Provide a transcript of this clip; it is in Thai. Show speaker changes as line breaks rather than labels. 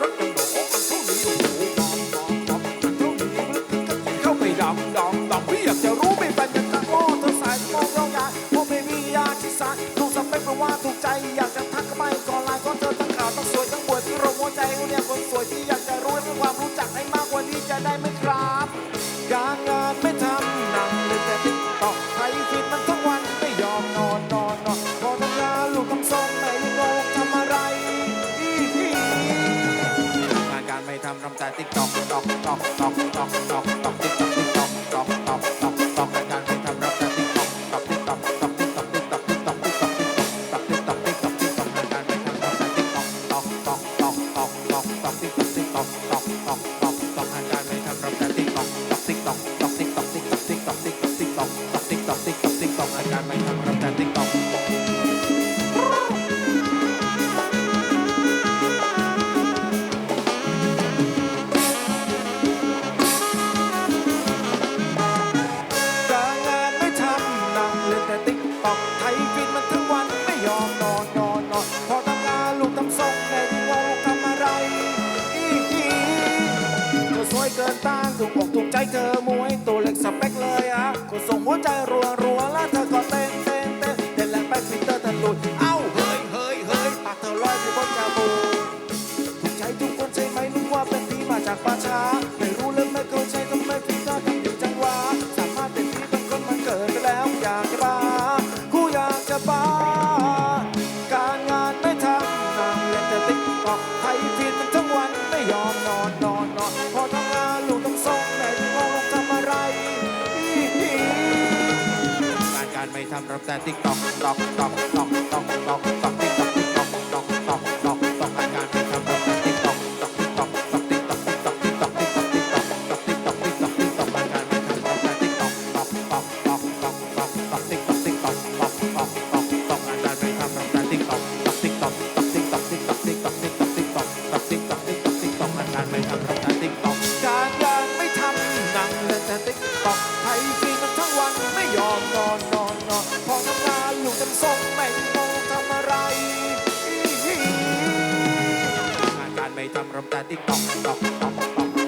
รักจังหนออันเท่านี้โอ้โหมองมองมองกันเท่านี้มันก็กินเข้าไปดำดำดำพี่อยากจะรู้ไม่เป็นยังไงโอ้เธอสายมองเราใหญ่เพราะไม่มียาที่สายถูกสเปคเพราะว่าถูกใจอยากจะทักก็ไม่ก่อนไลน์ก็เธอทั้งขาวทั้งสวยทั้งบวยที่เราหัวใจเนี่ยคนสวยที่อยากจะรู้ให้ความรู้จักให้มากกว่านี้จะได้ไหม ติ๊กตอกติ๊กตอกติ๊กตอกติกตอกติ๊กต๊อกติ๊กต๊อกอาจารย์ไม่ทำรับแต่ติ๊ก ต่ติ๊กตอกไทยฟินมันทั้งวันไม่ยอมนอนนอนนอนพอทำงานลูกทำทรงแม่ที่งงทำอะไรอีอีเธอสวยเกินต้านถูกอกถูกใจเธอมวยตัวเล็กสเปคเลยอะก็ส่งหัวใจรัวรัวแล้วเธอก็เต้นเต้นเต้นเต้นแรงไปฟิลเตอร์ทะลุเอ้าเฮ้ยเฮ้ยเฮ้ยปากเธอลอยอยู่บนกระบูถูกใจทุกคนใช่ไหมรู้ว่าเป็นที่มาจากป่าช้า กอกไทยฟินมันทั้งวันไม่ยอมนอนนอนนอนพอทำงานลูกต้องส่งแม่ที่งงทำอะไรอีอีการการไม่ทำรับแต่ติ๊กตอกตอกตอกตอกตอกตอกตอกติ๊กตอกติ๊กตอกตอกตอกตอกตอกการการไม่ทำรับแต่ติ๊กตอกตอกติ๊กตอกตอกติ๊กตอกติ๊กตอกติ๊กตอกติ๊กตอกติ๊กตอกตอกติ๊กตอกติ๊กตอกติ๊กตอกการการไม่ทำรับแต่ติ๊กตอกตอกตอกตอกตอกตอกตอกติ๊กตอกติ๊กตอกตอกตอกตอกตอกการการไม่ทำรับแต่ติ๊กตอกตอกติ๊กตอกตอกติ๊กตอกติ๊กตอกติ๊กตอกติ๊กตอกติ๊กำรำตาติ๊กตอกตอกตอกตอก